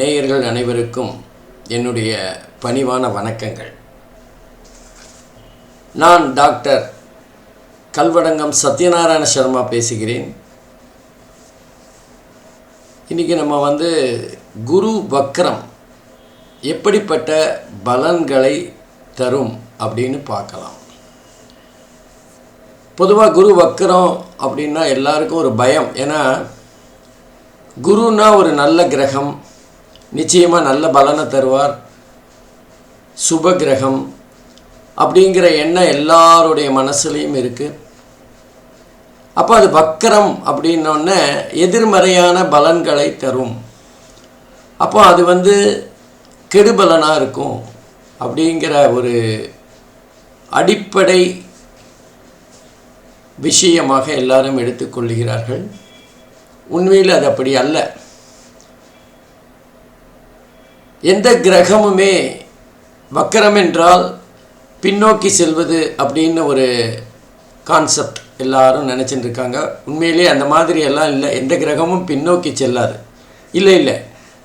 நேயர்கள் அனைவருக்கும் என்னுடைய பணிவான வணக்கங்கள். நான் டாக்டர் கல்வடங்கம் சத்யநாராயண சர்மா பேசுகிறேன். இன்றைக்கி நம்ம வந்து குரு வக்ரம் எப்படிப்பட்ட பலன்களை தரும் அப்படின்னு பார்க்கலாம். பொதுவாக குரு வக்கரம் அப்படின்னா எல்லாருக்கும் ஒரு பயம். ஏன்னா குருன்னா ஒரு நல்ல கிரகம் நிச்சயமாக நல்ல பலனை தருவார். சுப கிரகம் அப்படிங்கிற எண்ணம் எல்லாருடைய மனசுலேயும் இருக்குது அப்போ அது வக்கரம் அப்படின்னோடனே எதிர்மறையான பலன்களை தரும். அப்போ அது வந்து கெடுபலனாக இருக்கும் அப்படிங்கிற ஒரு அடிப்படை விஷயமாக எல்லாரும் எடுத்துக்கொள்கிறார்கள் உண்மையில் அது அப்படி அல்ல. எந்த கிரகமுமே வக்கரம் என்றால் பின்னோக்கி செல்வது அப்படின்னு ஒரு கான்செப்ட் எல்லாரும் நினச்சிட்டு இருக்காங்க உண்மையிலே அந்த மாதிரி எல்லாம் இல்லை. எந்த கிரகமும் பின்னோக்கி செல்லாது. இல்லை இல்லை.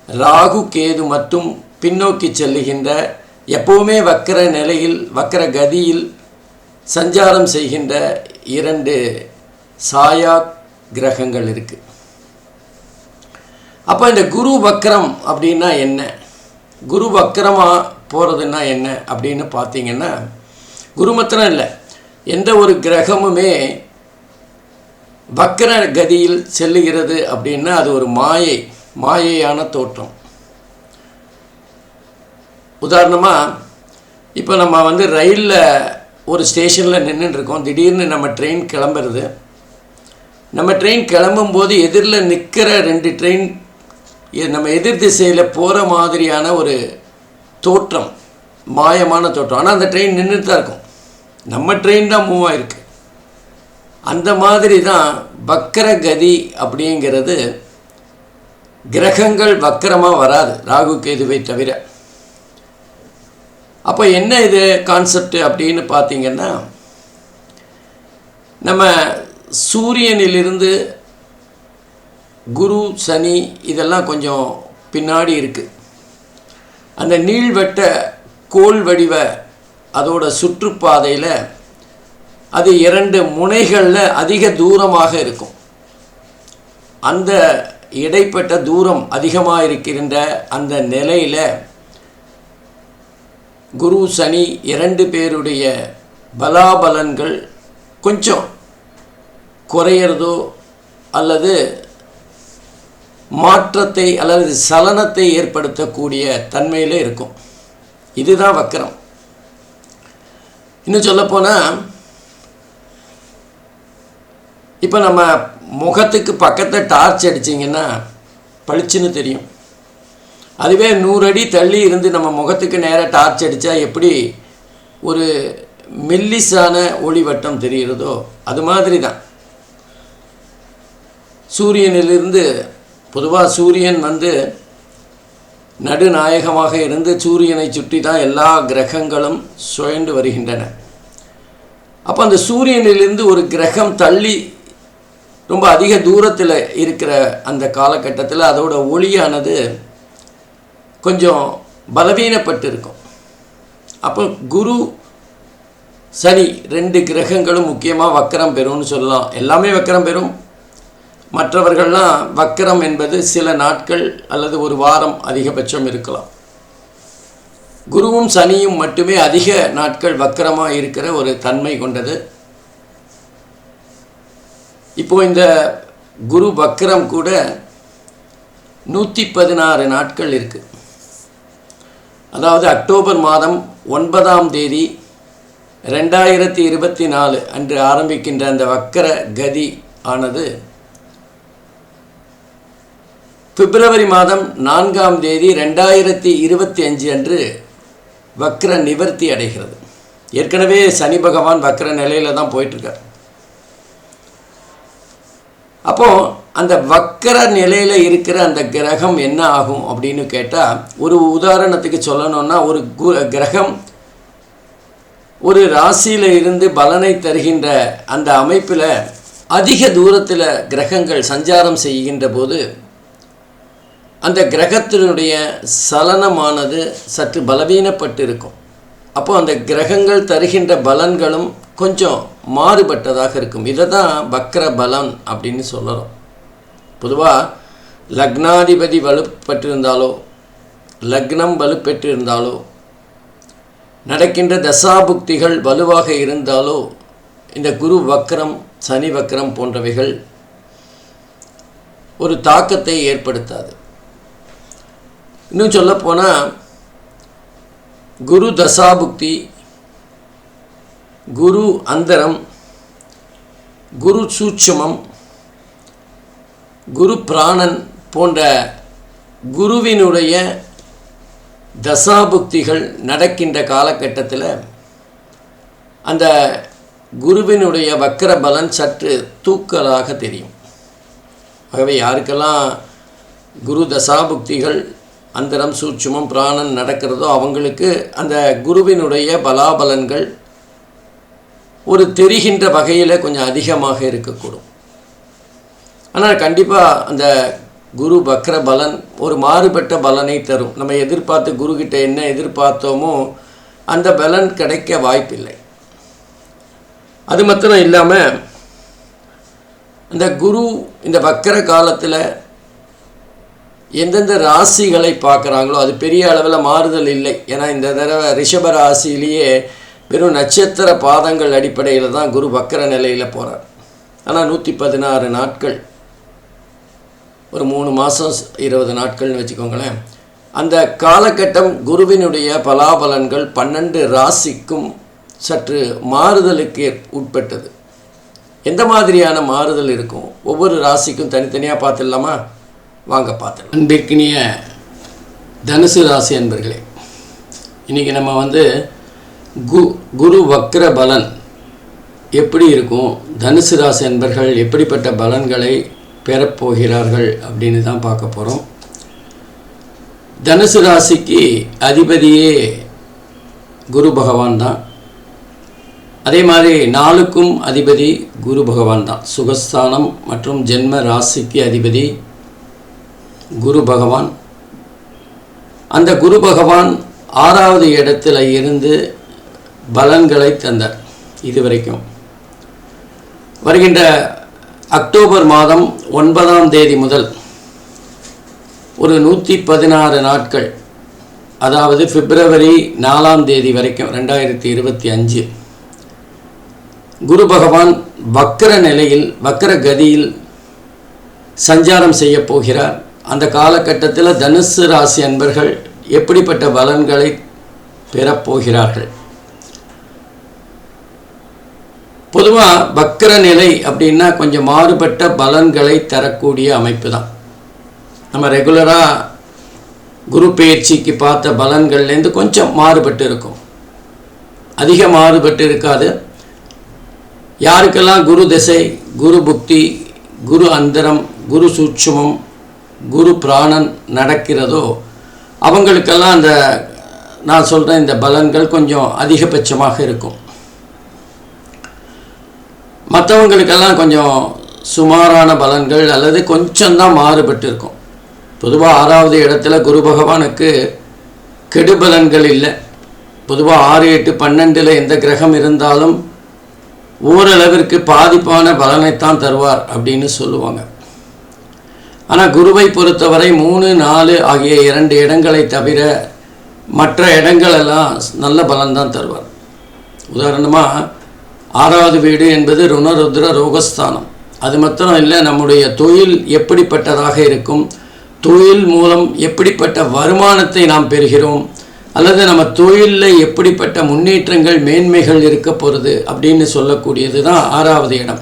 ராகு கேது மட்டும் பின்னோக்கி செல்லுகின்ற எப்பவுமே வக்கர நிலையில் வக்கர கதியில் சஞ்சாரம் செய்கின்ற இரண்டு சாயா கிரகங்கள் இருக்குது அப்போ இந்த குரு வக்கரம் அப்படின்னா என்ன? குரு வக்கரமாக போகிறதுன்னா என்ன அப்படின்னு பார்த்தீங்கன்னா குரு மாத்திரம் இல்லை. எந்த ஒரு கிரகமுமே வக்கர கதியில் செல்லுகிறது அப்படின்னா அது ஒரு மாயை மாயையான தோற்றம். உதாரணமாக இப்போ நம்ம வந்து ரயிலில் ஒரு ஸ்டேஷனில் நின்றுட்டுருக்கோம் திடீர்னு நம்ம ட்ரெயின் கிளம்புறது. நம்ம ட்ரெயின் கிளம்பும்போது எதிரில் நிற்கிற ரெண்டு ட்ரெயின் நம்ம எதிர் திசையில் போகிற மாதிரியான ஒரு தோற்றம் மாயமான தோற்றம். ஆனால் அந்த ட்ரெயின் நின்றுட்டு தான் இருக்கும். நம்ம ட்ரெயின் தான் மூவ் ஆகிருக்கு அந்த மாதிரி தான் வக்கர கதி அப்படிங்கிறது கிரகங்கள் வக்கரமாக வராது. ராகு கேதுவை தவிர. அப்போ என்ன இது கான்செப்ட் அப்படின்னு பார்த்தீங்கன்னா நம்ம சூரியனிலிருந்து குரு சனி இதெல்லாம் கொஞ்சம் பின்னாடி இருக்குது அந்த நீள்வட்ட கோல் வடிவ அதோட சுற்றுப்பாதையில் அது இரண்டு முனைகளில் அதிக தூரமாக இருக்கும். அந்த இடைப்பட்ட தூரம் அதிகமாக இருக்கின்ற அந்த நிலையில் குரு சனி இரண்டு பேருடைய பலாபலன்கள் கொஞ்சம் குறையிறதோ அல்லது மாற்றத்தை அல்லது சலனத்தை ஏற்படுத்தக்கூடிய தன்மையில் இருக்கும். இதுதான் வக்கரம். இன்னும் சொல்லப்போனால் இப்போ நம்ம முகத்துக்கு பக்கத்தில் டார்ச் அடிச்சிங்கன்னா பளிச்சுன்னு தெரியும். அதுவே நூறு அடி தள்ளி இருந்து நம்ம முகத்துக்கு நேராக டார்ச் அடித்தா எப்படி ஒரு மெல்லிசான ஒளிவட்டம் தெரிகிறதோ அது மாதிரி தான் சூரியனிலிருந்து பொதுவாக சூரியன் வந்து நடுநாயகமாக இருந்து சூரியனை சுற்றி தான் எல்லா கிரகங்களும் சுழண்டு வருகின்றன. அப்போ அந்த சூரியனிலிருந்து ஒரு கிரகம் தள்ளி ரொம்ப அதிக தூரத்தில் இருக்கிற அந்த காலகட்டத்தில் அதோட ஒளியானது கொஞ்சம் பலவீனப்பட்டு இருக்கும் அப்போ குரு சனி ரெண்டு கிரகங்களும் முக்கியமாக வக்கரம் பெறும்னு சொல்லலாம். எல்லாமே வக்கரம் பெறும். மற்றவர்கள்லாம் வக்கரம் என்பது சில நாட்கள் அல்லது ஒரு வாரம் அதிகபட்சம் இருக்கலாம். குருவும் சனியும் மட்டுமே அதிக நாட்கள் வக்கரமாக இருக்கிற ஒரு தன்மை கொண்டது. இப்போ இந்த குரு வக்கரம் கூட நூற்றி பதினாறு நாட்கள் இருக்குது அதாவது அக்டோபர் மாதம் ஒன்பதாம் தேதி ரெண்டாயிரத்தி இருபத்தி நாலு அன்று ஆரம்பிக்கின்ற அந்த வக்கர கதி ஆனது பிப்ரவரி மாதம் நான்காம் தேதி ரெண்டாயிரத்தி இருபத்தி அஞ்சு அன்று வக்ர நிவர்த்தி அடைகிறது. ஏற்கனவே சனி பகவான் வக்ர நிலையில் தான் போயிட்டுருக்கார் அப்போது அந்த வக்கர நிலையில் இருக்கிற அந்த கிரகம் என்ன ஆகும் அப்படின்னு கேட்டால் ஒரு உதாரணத்துக்கு சொல்லணும்னா ஒரு கு கிரகம் ஒரு ராசியில் இருந்து பலனை தருகின்ற அந்த அமைப்பில் அதிக தூரத்தில் கிரகங்கள் சஞ்சாரம் செய்கின்ற போது அந்த கிரகத்தினுடைய சலனமானது சற்று பலவீனப்பட்டு இருக்கும் அப்போ அந்த கிரகங்கள் தருகின்ற பலன்களும் கொஞ்சம் மாறுபட்டதாக இருக்கும். இதை தான் வக்ர பலன் அப்படின்னு சொல்லலாம் பொதுவாக லக்னாதிபதி வலுப்பட்டிருந்தாலோ லக்னம் வலுப்பெற்றிருந்தாலோ நடக்கின்ற தசாபுக்திகள் வலுவாக இருந்தாலோ இந்த குரு வக்ரம் சனி வக்ரம் போன்றவைகள் ஒரு தாக்கத்தை ஏற்படுத்தாது. இன்னும் சொல்லப்போனால் குரு தசாபுக்தி குரு அந்தரம் குரு சூட்சமம் குரு பிராணன் போன்ற குருவினுடைய தசாபுக்திகள் நடக்கின்ற காலகட்டத்தில் அந்த குருவினுடைய வக்கர பலன் சற்று தூக்கலாக தெரியும். ஆகவே யாருக்கெல்லாம் குரு தசாபுக்திகள் அந்தரம் சூட்சுமம் பிராணன் நடக்கிறதோ அவங்களுக்கு அந்த குருவினுடைய பலாபலன்கள் ஒரு தெரிகின்ற வகையில் கொஞ்சம் அதிகமாக இருக்கக்கூடும். ஆனால் கண்டிப்பாக அந்த குரு வக்ர பலன் ஒரு மாறுபட்ட பலனை தரும். நம்ம எதிர்பார்த்து குருக்கிட்ட என்ன எதிர்பார்த்தோமோ அந்த பலன் கிடைக்க வாய்ப்பில்லை. அது மாத்திரம் இல்லாமல் அந்த குரு இந்த வக்கர காலத்தில் எந்தெந்த ராசிகளை பார்க்குறாங்களோ அது பெரிய அளவில் மாறுதல் இல்லை. ஏன்னா இந்த தடவை ரிஷப ராசியிலேயே வெறும் நட்சத்திர பாதங்கள் அடிப்படையில் தான் குரு வக்கர நிலையில் போகிறார் ஆனால் நூற்றி பதினாறு நாட்கள் ஒரு மூணு மாதம் இருபது நாட்கள்னு வச்சுக்கோங்களேன். அந்த காலகட்டம் குருவினுடைய பலாபலன்கள் பன்னெண்டு ராசிக்கும் சற்று மாறுதலுக்கு உட்பட்டது. எந்த மாதிரியான மாறுதல் இருக்கும்? ஒவ்வொரு ராசிக்கும் தனித்தனியாக பார்த்துடலாமா? வாங்க பார்த்துடலாம். அன்பிற்கினிய தனுசு ராசி அன்பர்களே இன்றைக்கி நம்ம வந்து கு குரு வக்ர பலன் எப்படி இருக்கும்? தனுசு ராசி அன்பர்கள் எப்படிப்பட்ட பலன்களை பெறப்போகிறார்கள் அப்படின்னு தான் பார்க்க போகிறோம் தனுசு ராசிக்கு அதிபதியே குரு பகவான் தான். அதே மாதிரி நாளுக்கும் அதிபதி குரு பகவான் தான். சுகஸ்தானம் மற்றும் ஜென்ம ராசிக்கு அதிபதி குரு பகவான். அந்த குரு பகவான் ஆறாவது இடத்துல இருந்து பலன்களை தந்தார். இதுவரைக்கும் வருகின்ற அக்டோபர் மாதம் ஒன்பதாம் தேதி முதல் ஒரு நூற்றி பதினாறு நாட்கள் அதாவது பிப்ரவரி நாலாம் தேதி வரைக்கும் ரெண்டாயிரத்தி இருபத்தி அஞ்சு. குரு பகவான் வக்கர நிலையில் வக்கர கதியில் சஞ்சாரம் செய்ய போகிறார். அந்த காலகட்டத்தில் தனுசு ராசி அன்பர்கள் எப்படிப்பட்ட பலன்களை பெறப்போகிறார்கள் பொதுவாக வக்கர நிலை அப்படின்னா கொஞ்சம் மாறுபட்ட பலன்களை தரக்கூடிய அமைப்பு தான் நம்ம ரெகுலராக குரு பயிற்சிக்கு பார்த்த பலன்கள்லேருந்து கொஞ்சம் மாறுபட்டு இருக்கும். அதிக மாறுபட்டு இருக்காது. யாருக்கெல்லாம் குரு திசை குரு புக்தி குரு அந்தரம் குரு சூட்சமம் குரு பிராணன் நடக்கிறதோ அவங்களுக்கெல்லாம் அந்த நான் சொல்கிறேன் இந்த பலன்கள் கொஞ்சம் அதிகபட்சமாக இருக்கும். மற்றவங்களுக்கெல்லாம் கொஞ்சம் சுமாரான பலன்கள் அல்லது கொஞ்சம்தான் மாறுபட்டு இருக்கும் பொதுவாக ஆறாவது இடத்துல குரு பகவானுக்கு கெடுபலன்கள் இல்லை. பொதுவாக ஆறு எட்டு பன்னெண்டில் எந்த கிரகம் இருந்தாலும் ஓரளவிற்கு பாதிப்பான பலனைத்தான் தருவார் அப்படின்னு சொல்லுவாங்க. ஆனால் குருவை பொறுத்தவரை மூணு நாலு ஆகிய இரண்டு இடங்களை தவிர மற்ற இடங்களெல்லாம் நல்ல பலன்தான் தருவார். உதாரணமாக ஆறாவது வீடு என்பது ருணருத்ர ரோகஸ்தானம். அது மாத்திரம் இல்லை நம்முடைய தொழில் எப்படிப்பட்டதாக இருக்கும்? தொழில் மூலம் எப்படிப்பட்ட வருமானத்தை நாம் பெறுகிறோம்? அல்லது நம்ம தொழிலில் எப்படிப்பட்ட முன்னேற்றங்கள் மேன்மைகள் இருக்க போகிறது அப்படின்னு சொல்லக்கூடியது தான் ஆறாவது இடம்.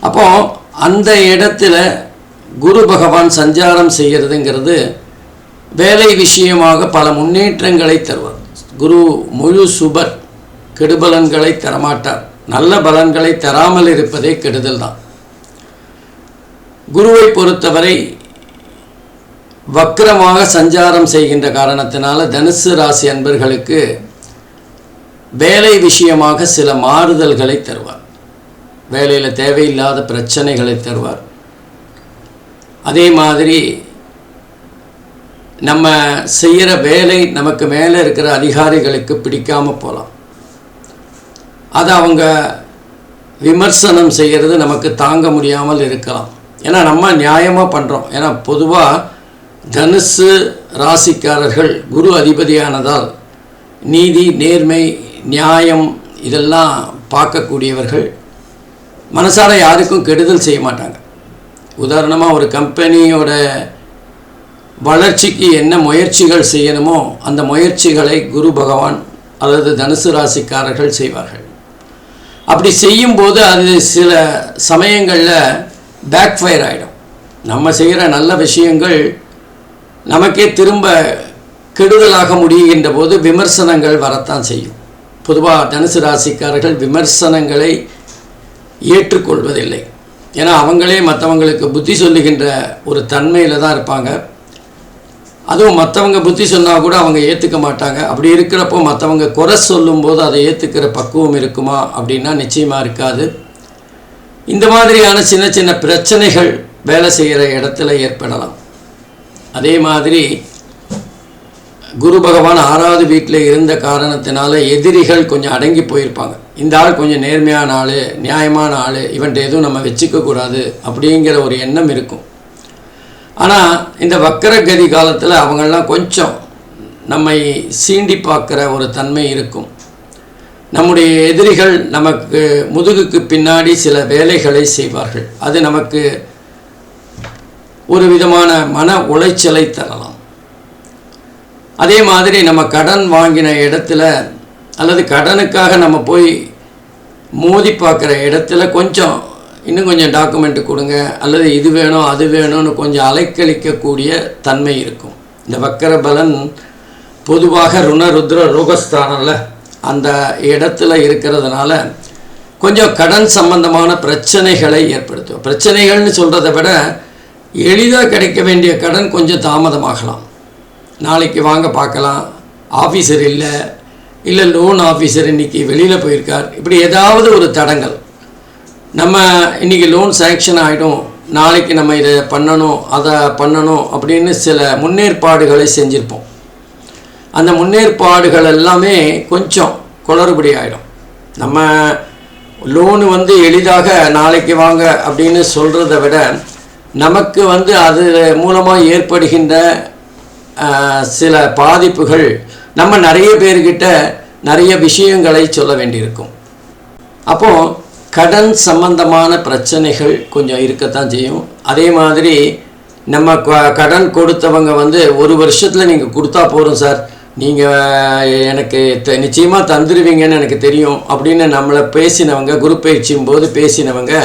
அப்போ அந்த இடத்துல குரு பகவான் சஞ்சாரம் செய்கிறதுங்கிறது வேலை விஷயமாக பல முன்னேற்றங்களை தருவார். குரு முழு சுபர். கெடுபலன்களை தரமாட்டார். நல்ல பலன்களை தராமல் இருப்பதே கெடுதல் தான். குருவை பொறுத்தவரை வக்கரமாக சஞ்சாரம் செய்கின்ற காரணத்தினால தனுசு ராசி அன்பர்களுக்கு வேலை விஷயமாக சில மாறுதல்களை தருவார். வேலையில் தேவையில்லாத பிரச்சனைகளை தருவார். அதே மாதிரி நம்ம செய்கிற வேலை நமக்கு மேலே இருக்கிற அதிகாரிகளுக்கு பிடிக்காம போகலாம். அதை அவங்க விமர்சனம் செய்கிறது நமக்கு தாங்க முடியாமல் இருக்கலாம். ஏன்னா நம்ம நியாயமாக பண்ணுறோம் ஏன்னா பொதுவாக தனுசு ராசிக்காரர்கள் குரு அதிபதியானதால் நீதி நேர்மை நியாயம் இதெல்லாம் பார்க்கக்கூடியவர்கள் மனசார யாருக்கும் கெடுதல் செய்ய மாட்டாங்க. உதாரணமாக ஒரு கம்பெனியோட வளர்ச்சிக்கு என்ன முயற்சிகள் செய்யணுமோ அந்த முயற்சிகளை குரு பகவான் அல்லது தனுசு ராசிக்காரர்கள் செய்வார்கள். அப்படி செய்யும்போது அது சில சமயங்களில் பேக் ஃபயர் ஆகிடும் நம்ம செய்கிற நல்ல விஷயங்கள் நமக்கே திரும்ப கெடுதலாக முடிகின்ற போது விமர்சனங்கள் வரத்தான் செய்யும். பொதுவாக தனுசு ராசிக்காரர்கள் விமர்சனங்களை ஏற்றுக்கொள்வதில்லை. ஏன்னா அவங்களே மற்றவங்களுக்கு புத்தி சொல்லுகின்ற ஒரு தன்மையில் தான் இருப்பாங்க. அதுவும் மற்றவங்க புத்தி சொன்னால் கூட அவங்க ஏற்றுக்க மாட்டாங்க. அப்படி இருக்கிறப்போ மற்றவங்க குறை சொல்லும்போது அதை ஏற்றுக்கிற பக்குவம் இருக்குமா? அப்படின்னா நிச்சயமாக இருக்காது. இந்த மாதிரியான சின்ன சின்ன பிரச்சனைகள் வேலை செய்கிற இடத்துல ஏற்படலாம். அதே மாதிரி குரு பகவான் ஆறாவது வீட்டில் இருந்த காரணத்தினால எதிரிகள் கொஞ்சம் அடங்கி போயிருப்பாங்க. இந்த ஆள் கொஞ்சம் நேர்மையான ஆள் நியாயமான ஆள் இவன்ட்டு எதுவும் நம்ம வச்சுக்கக்கூடாது அப்படிங்கிற ஒரு எண்ணம் இருக்கும். ஆனால் இந்த வக்கரகதி காலத்தில் அவங்கெல்லாம் கொஞ்சம் நம்மை சீண்டி பார்க்குற ஒரு தன்மை இருக்கும். நம்முடைய எதிரிகள் நமக்கு முதுகுக்கு பின்னாடி சில வேலைகளை செய்வார்கள். அது நமக்கு ஒரு விதமான மன உளைச்சலை தரலாம். அதே மாதிரி நம்ம கடன் வாங்கின இடத்துல அல்லது கடனுக்காக நம்ம போய் மோதி பார்க்குற இடத்துல கொஞ்சம் இன்னும் கொஞ்சம் டாக்குமெண்ட் கொடுங்க. அல்லது இது வேணும் அது வேணும்னு கொஞ்சம் அலைக்கழிக்கக்கூடிய தன்மை இருக்கும். இந்த வக்கர பலன் பொதுவாக ருணருத்ர ரோகஸ்தானம்ல அந்த இடத்துல இருக்கிறதுனால கொஞ்சம் கடன் சம்பந்தமான பிரச்சனைகளை ஏற்படுத்தும். பிரச்சனைகள்னு சொல்கிறத விட எளிதாக கிடைக்க வேண்டிய கடன் கொஞ்சம் தாமதமாகலாம். நாளைக்கு வாங்க பார்க்கலாம். ஆஃபீஸர் இல்லை. இல்லை லோன் ஆஃபீஸர் இன்றைக்கி வெளியில் போயிருக்கார். இப்படி ஏதாவது ஒரு தடங்கள். நம்ம இன்றைக்கி லோன் சேங்ஷன் ஆகிடும் நாளைக்கு நம்ம இதை பண்ணணும் அதை பண்ணணும் அப்படின்னு சில முன்னேற்பாடுகளை செஞ்சுருப்போம். அந்த முன்னேற்பாடுகள் எல்லாமே கொஞ்சம் குளறுபடி ஆகிடும் நம்ம லோனு வந்து எளிதாக நாளைக்கு வாங்க அப்படின்னு சொல்கிறத விட நமக்கு வந்து அது மூலமாக ஏற்படுகின்ற சில பாதிப்புகள் நம்ம நிறைய பேர்கிட்ட நிறைய விஷயங்களை சொல்ல வேண்டியிருக்கும். அப்போது கடன் சம்பந்தமான பிரச்சனைகள் கொஞ்சம் இருக்கத்தான் செய்யும். அதே மாதிரி நம்ம க- கடன் கொடுத்தவங்க வந்து ஒரு வருஷத்தில் நீங்கள் கொடுத்தா போதும் சார். நீங்கள் எனக்கு த நிச்சயமாக தந்துடுவீங்கன்னு எனக்கு தெரியும். அப்படின்னு நம்மளை பேசினவங்க குரு பயிற்சியும் போது பேசினவங்க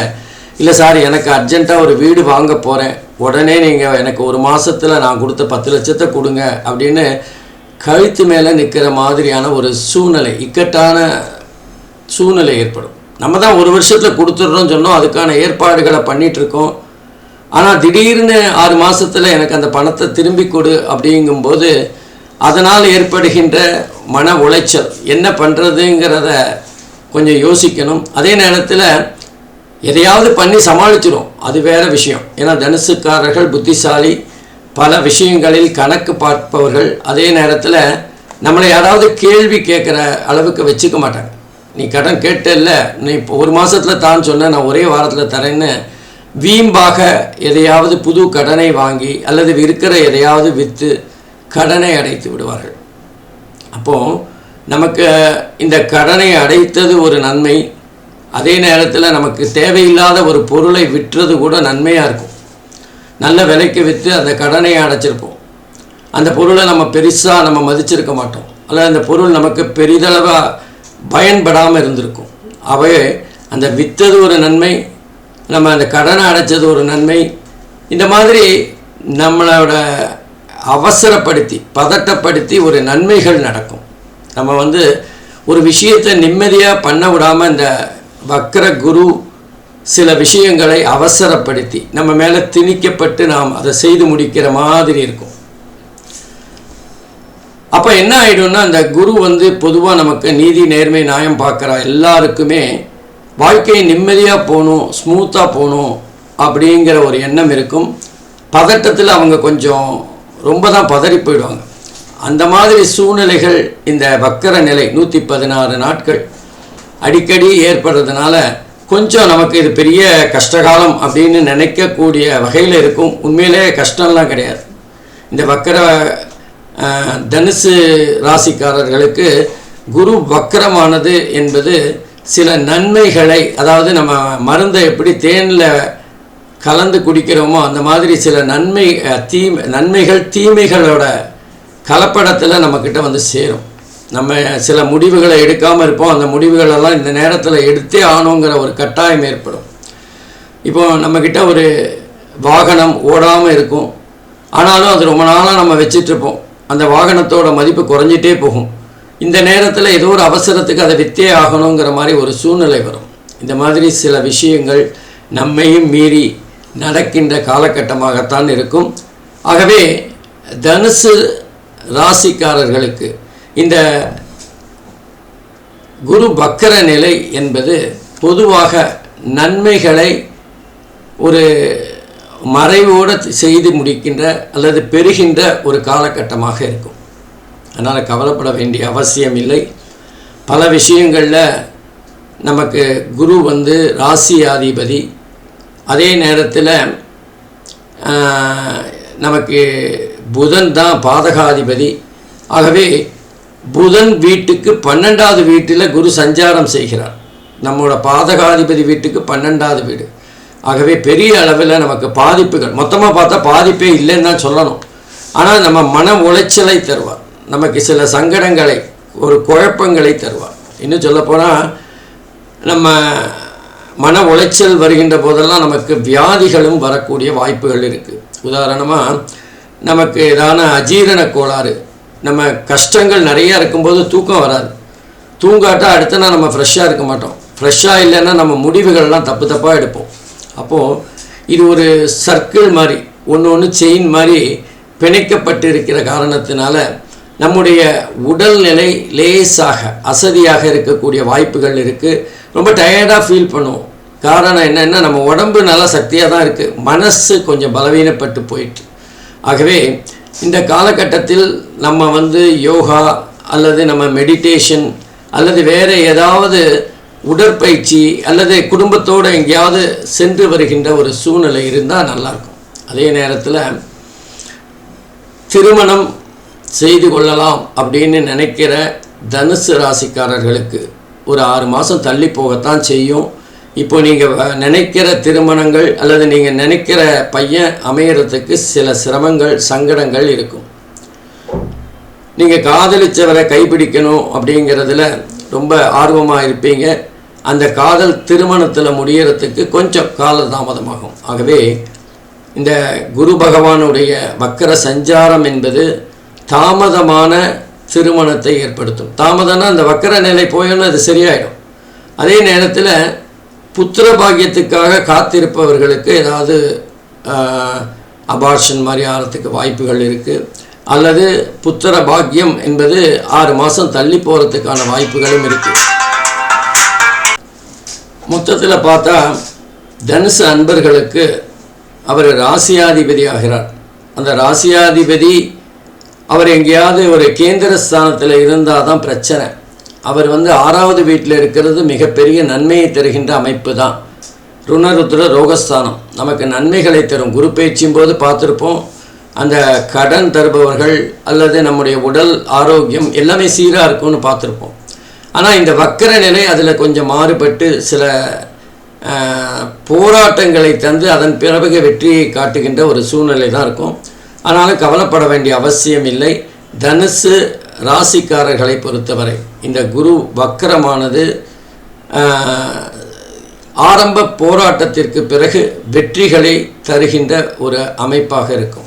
இல்லை சார் எனக்கு அர்ஜென்ட்டாக ஒரு வீடு வாங்க போகிறேன் உடனே நீங்கள் எனக்கு ஒரு மாதத்தில் நான் கொடுத்த பத்து லட்சத்தை கொடுங்க. அப்படின்னு கழுத்து மேலே நிற்கிற மாதிரியான ஒரு சூழ்நிலை இக்கட்டான சூழ்நிலை ஏற்படும். நம்ம தான் ஒரு வருஷத்தில் கொடுத்துட்றோம் சொன்னோம். அதுக்கான ஏற்பாடுகளை பண்ணிகிட்ருக்கோம் ஆனால் திடீர்னு ஆறு மாதத்தில் எனக்கு அந்த பணத்தை திரும்பி கொடு அப்படிங்கும்போது அதனால் ஏற்படுகின்ற மன உளைச்சல் என்ன பண்ணுறதுங்கிறத கொஞ்சம் யோசிக்கணும். அதே நேரத்தில் எதையாவது பண்ணி சமாளிச்சிடும் அது வேற விஷயம். ஏன்னா தனுசுக்காரர்கள் புத்திசாலி பல விஷயங்களில் கணக்கு பார்ப்பவர்கள் அதே நேரத்தில் நம்மளை யாராவது கேள்வி கேட்குற அளவுக்கு வச்சுக்க மாட்டாங்க. நீ கடன் கேட்டல்ல. நீ இப்போ ஒரு மாதத்தில் தான் சொன்ன நான் ஒரே வாரத்தில் தரேன்னு வீம்பாக எதையாவது புது கடனை வாங்கி அல்லது இருக்கிற எதையாவது விற்று கடனை அடைத்து விடுவார்கள். அப்போது நமக்கு இந்த கடனை அடைத்தது ஒரு நன்மை அதே நேரத்தில் நமக்கு தேவையில்லாத ஒரு பொருளை விற்றது கூட நன்மையாக இருக்கும். நல்ல விலைக்கு விற்று அந்த கடனை அடைச்சிருப்போம். அந்த பொருளை நம்ம பெருசாக நம்ம மதிச்சிருக்க மாட்டோம். அல்லது அந்த பொருள் நமக்கு பெரிதளவாக பயன்படாமல் இருந்திருக்கும். அவையே அந்த விற்றது ஒரு நன்மை நம்ம அந்த கடனை அடைச்சது ஒரு நன்மை. இந்த மாதிரி நம்மளோட அவசரப்படுத்தி பதட்டப்படுத்தி ஒரு நன்மைகள் நடக்கும். நம்ம வந்து ஒரு விஷயத்தை நிம்மதியாக பண்ண விடாமல் இந்த வக்கர குரு சில விஷயங்களை அவசரப்படுத்தி நம்ம மேலே திணிக்கப்பட்டு நாம் அதை செய்து முடிக்கிற மாதிரி இருக்கும். அப்போ என்ன ஆகிடும்னா அந்த குரு வந்து பொதுவாக நமக்கு நீதி நேர்மை நியாயம் பார்க்குற. எல்லாருக்குமே வாழ்க்கையை நிம்மதியாக போகணும் ஸ்மூத்தாக போகணும் அப்படிங்கிற ஒரு எண்ணம் இருக்கும். பதட்டத்தில் அவங்க கொஞ்சம் ரொம்ப தான் பதறி போயிடுவாங்க. அந்த மாதிரி சூழ்நிலைகள் இந்த வக்கர நிலை நூற்றி பதினாறு நாட்கள் அடிக்கடி ஏற்படுறதுனால கொஞ்சம் நமக்கு இது பெரிய கஷ்டகாலம் அப்படின்னு நினைக்கக்கூடிய வகையில் இருக்கும். உண்மையிலே கஷ்டம்லாம் கிடையாது. இந்த வக்கர தனுசு ராசிக்காரர்களுக்கு குரு வக்கரமானது என்பது சில நன்மைகளை அதாவது நம்ம மருந்தை எப்படி தேனில் கலந்து குடிக்கிறோமோ அந்த மாதிரி சில நன்மை தீ தீமை நன்மைகள் தீமைகளோட கலப்படத்தில் நம்மக்கிட்ட வந்து சேரும். நம்ம சில முடிவுகளை எடுக்காமல் இருப்போம். அந்த முடிவுகளெல்லாம் இந்த நேரத்தில் எடுத்தே ஆகணுங்கிற ஒரு கட்டாயம் ஏற்படும். இப்போ நம்மக்கிட்ட ஒரு வாகனம் ஓடாமல் இருக்கும். ஆனாலும் அது ரொம்ப நாளாக நம்ம வச்சிட்ருப்போம். அந்த வாகனத்தோட மதிப்பு குறைஞ்சிட்டே போகும். இந்த நேரத்தில் ஏதோ ஒரு அவசரத்துக்கு அதை வித்தே ஆகணுங்கிற மாதிரி ஒரு சூழ்நிலை வரும். இந்த மாதிரி சில விஷயங்கள் நம்மையும் மீறி நடக்கின்ற காலகட்டமாகத்தான் இருக்கும். ஆகவே தனுசு ராசிக்காரர்களுக்கு இந்த குரு பக்கர நிலை என்பது பொதுவாக நன்மைகளை ஒரு மறைவோடு செய்து முடிக்கின்ற அல்லது பெறுகின்ற ஒரு காலகட்டமாக இருக்கும். அதனால் கவலைப்பட வேண்டிய அவசியம் இல்லை பல விஷயங்களில் நமக்கு குரு வந்து ராசியாதிபதி அதே நேரத்தில் நமக்கு புதன் தான் பாதகாதிபதி. ஆகவே புதன் வீட்டுக்கு பன்னெண்டாவது வீட்டில் குரு சஞ்சாரம் செய்கிறார். நம்மளோட பாதகாதிபதி வீட்டுக்கு பன்னெண்டாவது வீடு. ஆகவே பெரிய அளவில் நமக்கு பாதிப்புகள். மொத்தமாக பார்த்தா பாதிப்பே இல்லைன்னு தான் சொல்லணும். ஆனால் நம்ம மன உளைச்சலை தருவார். நமக்கு சில சங்கடங்களை ஒரு குழப்பங்களை தருவார். இன்னும் சொல்லப்போனால் நம்ம மன உளைச்சல் வருகின்ற போதெல்லாம் நமக்கு வியாதிகளும் வரக்கூடிய வாய்ப்புகள் இருக்குது உதாரணமாக நமக்கு ஏதான அஜீரண கோளாறு நம்ம கஷ்டங்கள் நிறையா இருக்கும்போது தூக்கம் வராது. தூங்காட்டா அடுத்த நாள் நம்ம ஃப்ரெஷ்ஷாக இருக்க மாட்டோம். ஃப்ரெஷ்ஷாக இல்லைன்னா நம்ம முடிவுகள்லாம் தப்பு தப்பாக எடுப்போம். அப்போது இது ஒரு சர்க்கிள் மாதிரி ஒன்று ஒன்று செயின் மாதிரி பிணைக்கப்பட்டு இருக்கிற காரணத்தினால நம்முடைய உடல்நிலை லேசாக அசதியாக இருக்கக்கூடிய வாய்ப்புகள் இருக்குது ரொம்ப டயர்டாக ஃபீல் பண்ணுவோம். காரணம் என்னென்னா நம்ம உடம்பு நல்லா சக்தியாக தான் இருக்குது மனசு கொஞ்சம் பலவீனப்பட்டு போயிட்டு. ஆகவே இந்த காலகட்டத்தில் நம்ம வந்து யோகா அல்லது நம்ம மெடிடேஷன் அல்லது வேறு ஏதாவது உடற்பயிற்சி அல்லது குடும்பத்தோடு எங்கேயாவது சென்று வருகின்ற ஒரு சூழ்நிலை இருந்தால் நல்லாயிருக்கும் அதே நேரத்தில் திருமணம் செய்து கொள்ளலாம் அப்படின்னு நினைக்கிற தனுசு ராசிக்காரர்களுக்கு ஒரு ஆறு மாதம் தள்ளி போகத்தான் செய்யும். இப்போ நீங்கள் நினைக்கிற திருமணங்கள் அல்லது நீங்கள் நினைக்கிற பையன் அமையறதுக்கு சில சிரமங்கள் சங்கடங்கள் இருக்கும். நீங்கள் காதலிச்சவரை கைப்பிடிக்கணும் அப்படிங்கிறதுல ரொம்ப ஆர்வமாக இருப்பீங்க. அந்த காதல் திருமணத்தில் முடியறதுக்கு கொஞ்சம் கால தாமதமாகும் ஆகவே இந்த குரு பகவானுடைய வக்கர சஞ்சாரம் என்பது தாமதமான திருமணத்தை ஏற்படுத்தும். தாமதம்னா அந்த வக்கர நிலை போயோன்னு அது சரியாயிடும். அதே நேரத்தில் புத்திர பாக்கியத்துக்காக காத்திருப்பவர்களுக்கு ஏதாவது அபார்ஷன் மாதிரி ஆகிறதுக்கு வாய்ப்புகள் இருக்குது அல்லது புத்திர பாக்கியம் என்பது ஆறு மாதம் தள்ளி போகிறதுக்கான வாய்ப்புகளும் இருக்குது மொத்தத்தில் பார்த்தா தனுசு அன்பர்களுக்கு அவர் ராசியாதிபதி ஆகிறார் அந்த ராசியாதிபதி அவர் எங்கேயாவது ஒரு கேந்திர ஸ்தானத்தில் இருந்தால் தான் பிரச்சனை. அவர் வந்து ஆறாவது வீட்டில் இருக்கிறது மிகப்பெரிய நன்மையை தருகின்ற அமைப்பு தான் ருணருத்ர ரோகஸ்தானம். நமக்கு நன்மைகளை தரும். குரு பேச்சின் போது பார்த்துருப்போம் அந்த கடன் தருபவர்கள் அல்லது நம்முடைய உடல் ஆரோக்கியம் எல்லாமே சீராக இருக்கும்னு பார்த்துருப்போம். ஆனால் இந்த வக்கர நிலை அதில் கொஞ்சம் மாறுபட்டு சில போராட்டங்களை தந்து அதன் பிறகு வெற்றியை காட்டுகின்ற ஒரு சூழ்நிலை தான் இருக்கும். ஆனாலும் கவலைப்பட வேண்டிய அவசியம் இல்லை. தனுசு ராசிக்காரர்களை பொறுத்தவரை இந்த குரு வக்கரமானது ஆரம்ப போராட்டத்திற்கு பிறகு வெற்றிகளை தருகின்ற ஒரு அமைப்பாக இருக்கும்.